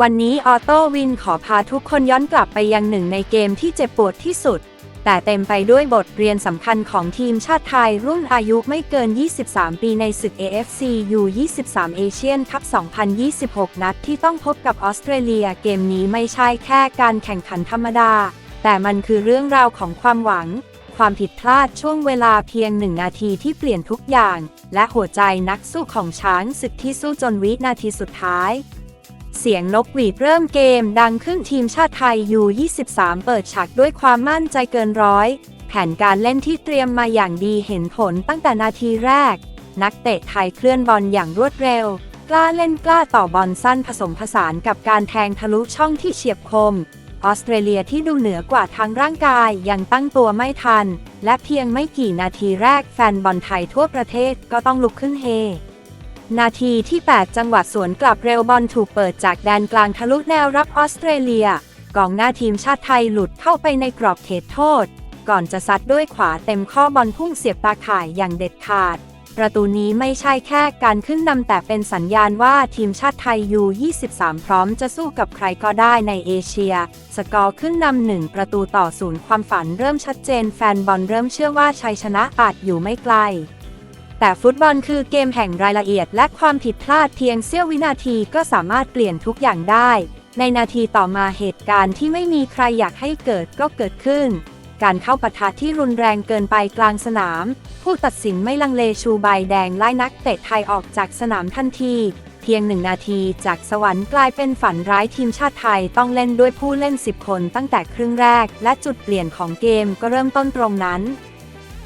วันนี้ออโต้วินขอพาทุกคนย้อนกลับไปยังหนึ่งในเกมที่เจ็บปวดที่สุด แต่เต็มไปด้วยบทเรียนสำคัญของทีมชาติไทยรุ่นอายุไม่เกิน 23 ปีในศึก AFC U23 เอเชียนคัพ2026 นัดที่ต้องพบกับออสเตรเลียเกมนี้ไม่ใช่แค่การแข่งขันธรรมดา แต่มันคือเรื่องราวของความหวัง ความผิดพลาดช่วงเวลาเพียงหนึ่งนาทีที่เปลี่ยนทุกอย่าง และหัวใจนักสู้ของช้างศึกที่สู้จนวินาทีสุดท้าย เสียงนกหวีดเริ่มเกมดังขึ้นทีมชาติไทยยู23 เปิดฉากด้วยความมั่นใจเกินร้อย แผนการเล่นที่เตรียมมาอย่างดีเห็นผลตั้งแต่นาทีแรก นักเตะไทยเคลื่อนบอลอย่างรวดเร็ว กล้าเล่นกล้าต่อบอลสั้นผสมผสานกับการแทงทะลุช่องที่เฉียบคม ออสเตรเลียที่ดูเหนือกว่าทางร่างกายยังตั้งตัวไม่ทัน และเพียงไม่กี่นาทีแรกแฟนบอลไทยทั่วประเทศก็ต้องลุกขึ้นเฮ นาทีที่ 8 จังหวะสวนกลับเร็วบอลถูกเปิดจากแดนกลางทะลุแนวรับออสเตรเลีย กองหน้าทีมชาติไทยหลุดเข้าไปในกรอบเขตโทษ ก่อนจะซัดด้วยขวาเต็มข้อบอลพุ่งเสียบตาข่ายอย่างเด็ดขาด ประตูนี้ไม่ใช่แค่การขึ้นนำแต่เป็นสัญญาณว่าทีมชาติไทยยู23 พร้อมจะสู้กับใครก็ได้ในเอเชีย สกอร์ขึ้นนำหนึ่งประตูต่อศูนย์ความฝันเริ่มชัดเจนแฟนบอลเริ่มเชื่อว่าชัยชนะอาจอยู่ไม่ไกล แต่ฟุตบอลคือเกมแห่งรายละเอียด และความผิดพลาดเพียงเสี้ยววินาทีก็สามารถเปลี่ยนทุกอย่างได้ ในนาทีต่อมาเหตุการณ์ที่ไม่มีใครอยากให้เกิดก็เกิดขึ้น การเข้าปะทะที่รุนแรงเกินไปกลางสนาม ผู้ตัดสินไม่ลังเลชูใบแดงไล่นักเตะไทยออกจากสนามทันที เพียงหนึ่งนาทีจากสวรรค์กลายเป็นฝันร้ายทีมชาติไทยต้องเล่นด้วยผู้เล่น 10 คนตั้งแต่ครึ่งแรก และจุดเปลี่ยนของเกมก็เริ่มต้นตรงนั้น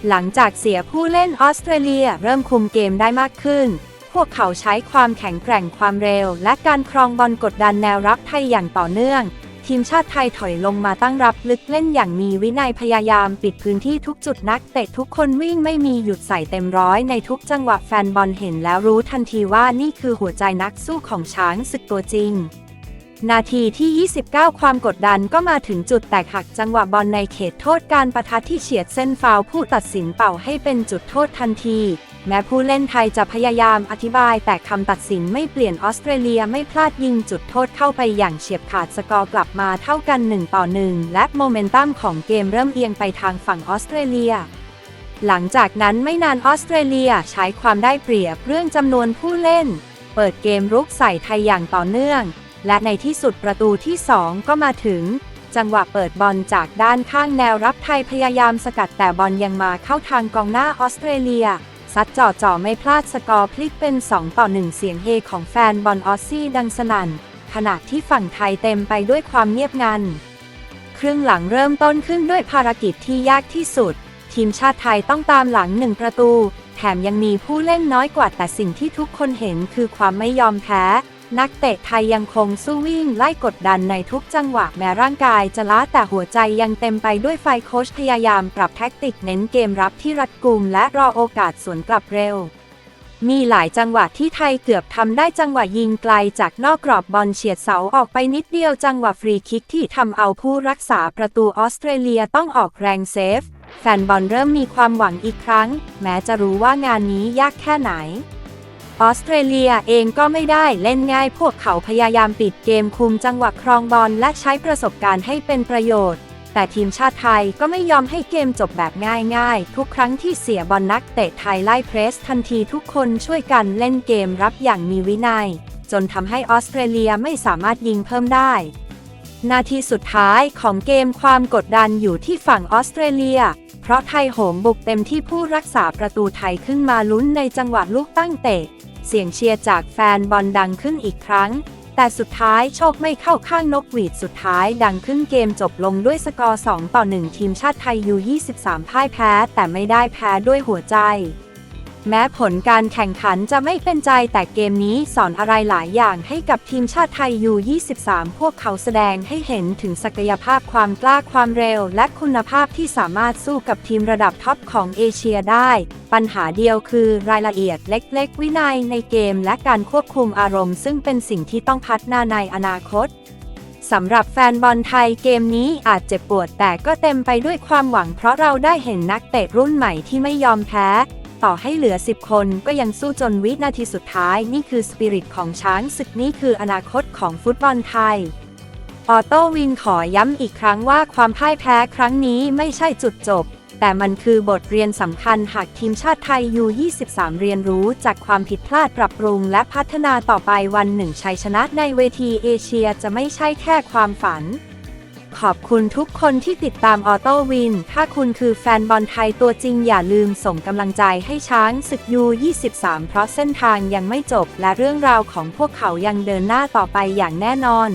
หลังจากเสียผู้เล่นออสเตรเลียเริ่มคุมเกมได้มากขึ้น พวกเขาใช้ความแข็งแกร่งความเร็ว และการครองบอลกดดันแนวรับไทยอย่างต่อเนื่อง ทีมชาติไทยถอยลงมาตั้งรับลึกเล่นอย่างมีวินัยพยายามปิดพื้นที่ทุกจุดนักเตะทุกคนวิ่งไม่มีหยุดใส่เต็มร้อยในทุกจังหวะแฟนบอลเห็นแล้วรู้ทันทีว่านี่คือหัวใจนักสู้ของช้างศึกตัวจริง นาทีที่ 29 ความกดดันก็มาถึงจุดแตกหักจังหวะบอลในเขตโทษการประทะที่เฉียดเส้นฟาวผู้ตัดสินเป่าให้เป็นจุดโทษทันที แม้ผู้เล่นไทยจะพยายามอธิบายแต่คำตัดสินไม่เปลี่ยนออสเตรเลียไม่พลาดยิงจุดโทษเข้าไปอย่างเฉียบขาดสกอร์กลับมาเท่ากัน 1 ต่อ 1 และโมเมนตัมของเกมเริ่มเอียงไปทางฝั่งออสเตรเลียหลังจากนั้นไม่นานออสเตรเลียใช้ความได้เปรียบเรื่องจำนวนผู้เล่น เปิดเกมรุกใส่ไทยอย่างต่อเนื่อง และในที่สุดประตูที่ 2 ก็มาถึง จังหวะเปิดบอลจากด้านข้างแนวรับไทยพยายามสกัดแต่บอลยังมาเข้าทางกองหน้าออสเตรเลียซัดจ่อจ่อไม่พลาดสกอร์พลิกเป็น 2 ต่อ 1 เสียงเฮของแฟนบอลออสซี่ดังสนั่น ขณะที่ฝั่งไทยเต็มไปด้วยความเงียบงัน ครึ่งหลังเริ่มต้นขึ้นด้วยภารกิจที่ยากที่สุด ทีมชาติไทยต้องตามหลังหนึ่งประตู แถมยังมีผู้เล่นน้อยกว่าแต่สิ่งที่ทุกคนเห็นคือความไม่ยอมแพ้ นักเตะไทยยังคงสู้วิ่งไล่กดดันในทุกจังหวะแม้ร่างกายจะล้าแต่หัวใจยังเต็มไปด้วยไฟโค้ชพยายามปรับแท็กติกเน้นเกมรับที่รัดกุมและรอโอกาสสวนกลับเร็ว มีหลายจังหวะที่ไทยเกือบทำได้จังหวะยิงไกลจากนอกกรอบบอลเฉียดเสาออกไปนิดเดียวจังหวะฟรีคิกที่ทำเอาผู้รักษาประตูออสเตรเลียต้องออกแรงเซฟ แฟนบอลเริ่มมีความหวังอีกครั้ง แม้จะรู้ว่างานนี้ยากแค่ไหน ออสเตรเลียเองก็ไม่ได้เล่นง่ายพวกเขาพยายามปิดเกมคุมจังหวะครองบอลและใช้ประสบการณ์ให้เป็นประโยชน์ แต่ทีมชาติไทยก็ไม่ยอมให้เกมจบแบบง่ายๆ ทุกครั้งที่เสียบอลนักเตะไทยไล่เพรสทันทีทุกคนช่วยกันเล่นเกมรับอย่างมีวินัย จนทำให้ออสเตรเลียไม่สามารถยิงเพิ่มได้ นาทีสุดท้ายของเกมความกดดันอยู่ที่ฝั่งออสเตรเลียเพราะไทยโหมบุกเต็มที่ผู้รักษาประตูไทยขึ้นมาลุ้นในจังหวะลูกตั้งเตะ เสียงเชียร์จากแฟนบอลดังขึ้นอีกครั้ง แต่สุดท้ายโชคไม่เข้าข้างนกหวีดสุดท้ายดังขึ้นเกมจบลงด้วยสกอร์ 2 ต่อ 1 ทีมชาติไทยยู23พ่ายแพ้ แต่ไม่ได้แพ้ด้วยหัวใจ แม้ผลการแข่งขันจะไม่เป็นใจแต่เกมนี้สอนอะไรหลายอย่างให้กับทีมชาติไทยยู23พวกเขาแสดงให้เห็นถึงศักยภาพความกล้าความเร็ว และคุณภาพที่สามารถสู้กับทีมระดับท็อปของเอเชียได้ ปัญหาเดียวคือรายละเอียดเล็ก ๆ วินัยในเกมและการควบคุมอารมณ์ ซึ่งเป็นสิ่งที่ต้องพัฒนาในอนาคตสำหรับแฟนบอลไทยเกมนี้อาจเจ็บปวดแต่ก็เต็มไปด้วยความหวังเพราะเราได้เห็นนักเตะรุ่นใหม่ที่ไม่ยอมแพ้ ต่อให้เหลือ 10 คนก็ยังสู้จนวินาทีสุดท้าย นี่คือสปิริตของช้างศึกนี่คืออนาคตของฟุตบอลไทย ออโต้วินขอย้ำอีกครั้งว่าความพ่ายแพ้ครั้งนี้ไม่ใช่จุดจบ แต่มันคือบทเรียนสำคัญหากทีมชาติไทยยู23 เรียนรู้จากความผิดพลาดปรับปรุง และพัฒนาต่อไปวันหนึ่งชัยชนะในเวทีเอเชียจะไม่ใช่แค่ความฝัน ขอบคุณทุกคนที่ติดตามออโต้วิน ถ้าคุณคือแฟนบอลไทยตัวจริงอย่าลืมส่งกำลังใจให้ช้างศึกยู23 เพราะเส้นทางยังไม่จบ และเรื่องราวของพวกเขายังเดินหน้าต่อไปอย่างแน่นอน